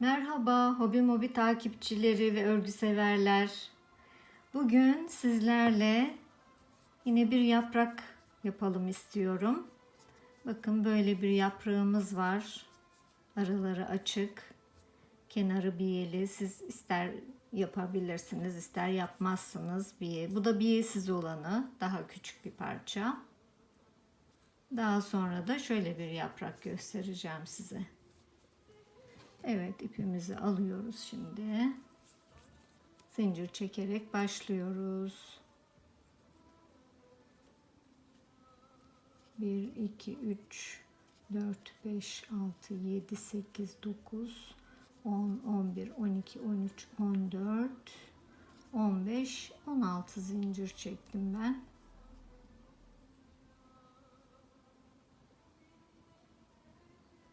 Merhaba Hobi Mobi takipçileri ve örgü severler. Bugün sizlerle yine bir yaprak yapalım istiyorum. Bakın böyle bir yaprağımız var. Araları açık. Kenarı biyeli. Siz ister yapabilirsiniz, ister yapmazsınız biye. Bu da biyesiz olanı. Daha küçük bir parça. Daha sonra da şöyle bir yaprak göstereceğim size. Evet ipimizi alıyoruz şimdi. Zincir çekerek başlıyoruz. 1 2 3 4 5 6 7 8 9 10 11 12 13 14 15 16 zincir çektim ben.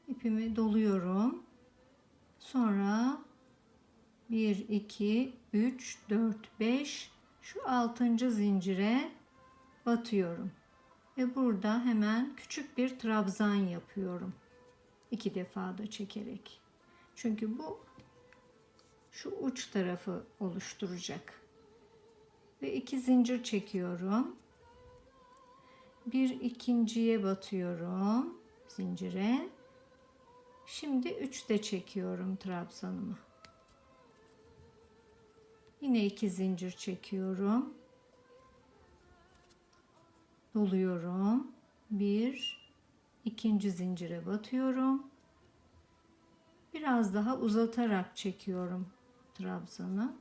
İpimi doluyorum. Sonra 1, 2, 3, 4, 5 şu 6. zincire batıyorum. Ve burada hemen küçük bir trabzan yapıyorum. İki defa da çekerek. Çünkü bu şu uç tarafı oluşturacak. Ve iki zincir çekiyorum. Bir ikinciye batıyorum zincire. Şimdi 3 de çekiyorum trabzanımı. Yine iki zincir çekiyorum. Doluyorum. Bir, ikinci zincire batıyorum. Biraz daha uzatarak çekiyorum trabzanı.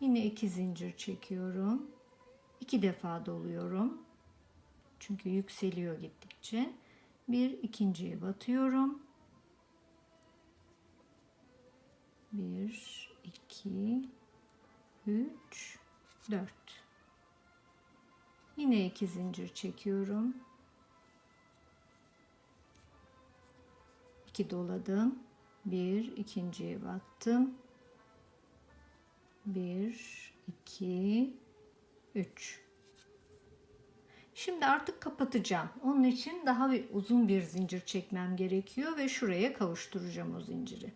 Yine iki zincir çekiyorum. İki defa doluyorum. Çünkü yükseliyor gittikçe. Bir ikinciye batıyorum. 1 2 3 4 Yine iki zincir çekiyorum. 2 doladım. 1 ikinciye battım. 1 2 3 Şimdi artık kapatacağım. Onun için daha bir uzun bir zincir çekmem gerekiyor ve şuraya kavuşturacağım o zinciri.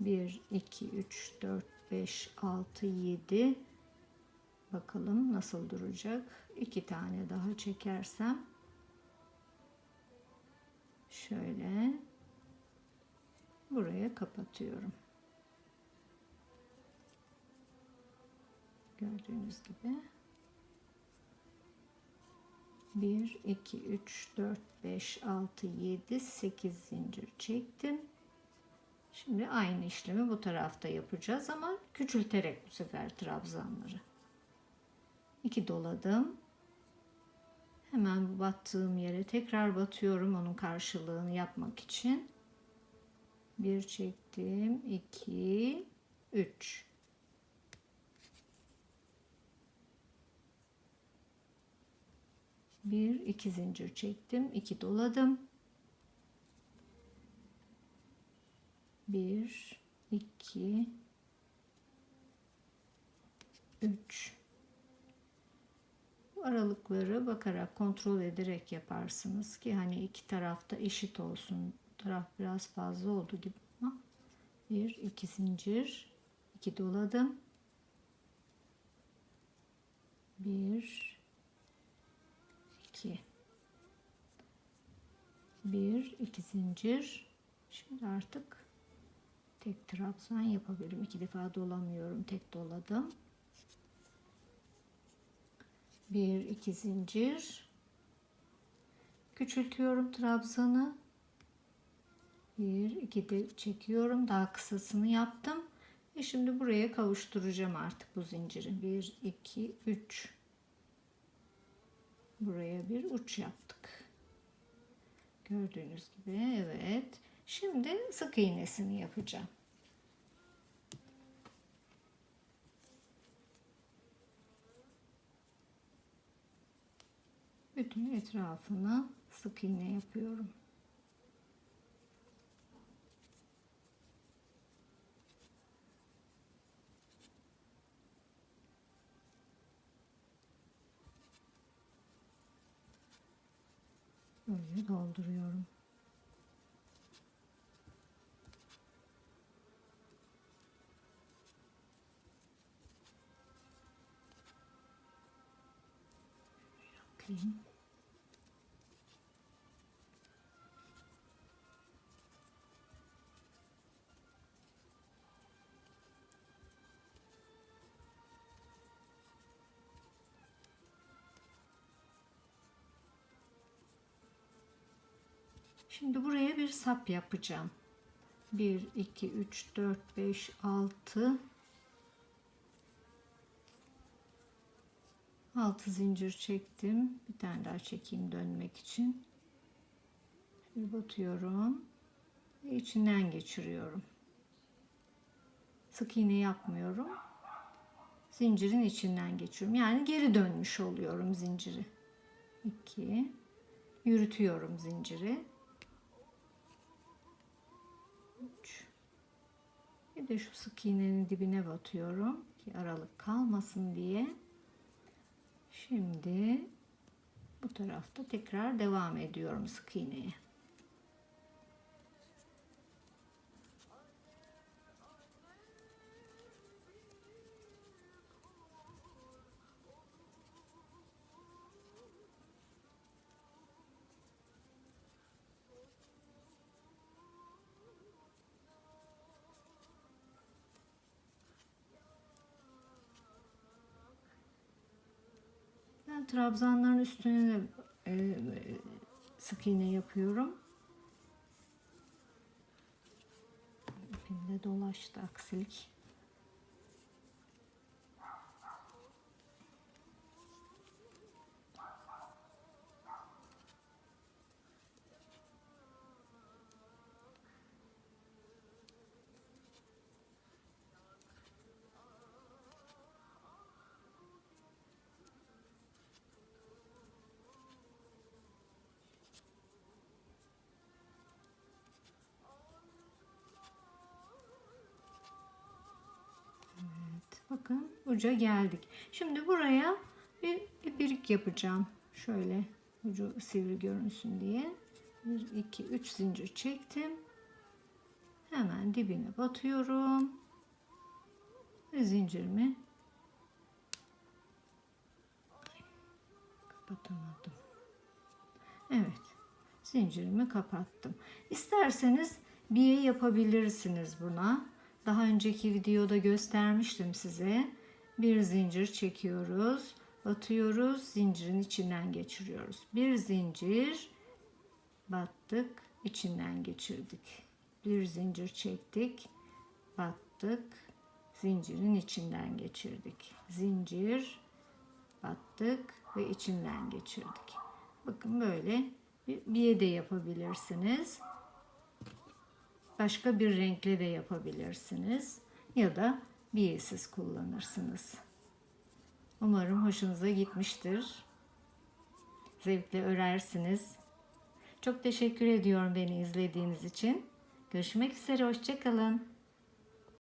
1, 2, 3, 4, 5, 6, 7. Bakalım nasıl duracak. 2 tane daha çekersem. Şöyle. Buraya kapatıyorum. Gördüğünüz gibi. 1, 2, 3, 4, 5, 6, 7, 8 zincir çektim. Şimdi aynı işlemi bu tarafta yapacağız ama küçülterek bu sefer trabzanları. 2 doladım. Hemen battığım yere tekrar batıyorum onun karşılığını yapmak için. 1 çektim, 2 3 Bir, iki zincir çektim, iki doladım. 1 2 3 bu aralıkları bakarak kontrol ederek yaparsınız ki hani iki tarafta eşit olsun. Taraf biraz fazla oldu gibi ama bir iki zincir iki doladım. Bir iki. Bir iki zincir. Şimdi artık tek trabzan yapabilirim. İki defa dolamıyorum. Tek doladım. Bir, iki zincir. Küçültüyorum trabzanı. Bir, iki de çekiyorum. Daha kısasını yaptım. Ve şimdi buraya kavuşturacağım artık bu zinciri. Bir, iki, üç. Buraya bir uç yaptık. Gördüğünüz gibi evet. Şimdi sık iğnesini yapacağım. Bütün etrafını sık iğne yapıyorum. Böyle dolduruyorum. Bakayım. Şimdi buraya bir sap yapacağım. 1, 2, 3, 4, 5, 6, 6 zincir çektim. Bir tane daha çekeyim dönmek için. Şöyle batıyorum. Ve içinden geçiriyorum. Sık iğne yapmıyorum. Zincirin içinden geçiyorum. Yani geri dönmüş oluyorum zinciri. 2 yürütüyorum zinciri. 3 Bir de şu sık iğnenin dibine batıyorum ki aralık kalmasın diye. Şimdi bu tarafta tekrar devam ediyorum sık iğneye. Trabzanların üstüne e, sık iğne yapıyorum. İpimde dolaştı aksilik. Evet, bakın uca geldik. Şimdi buraya bir ipirik yapacağım. Şöyle ucu sivri görünsün diye. 1, 2, 3 zincir çektim. Hemen dibine batıyorum. Ve zincirimi kapatamadım. Evet. Zincirimi kapattım. İsterseniz biye yapabilirsiniz buna. Daha önceki videoda göstermiştim size. Bir zincir çekiyoruz. Batıyoruz. Zincirin içinden geçiriyoruz. Bir zincir battık. içinden geçirdik. Bir zincir çektik. Battık. Zincirin içinden geçirdik. Zincir battık ve içinden geçirdik. Bakın böyle bir de yapabilirsiniz. Başka bir renkle de yapabilirsiniz. Ya da biyesiz kullanırsınız. Umarım hoşunuza gitmiştir. Zevkle örersiniz. Çok teşekkür ediyorum beni izlediğiniz için. Görüşmek üzere, hoşçakalın.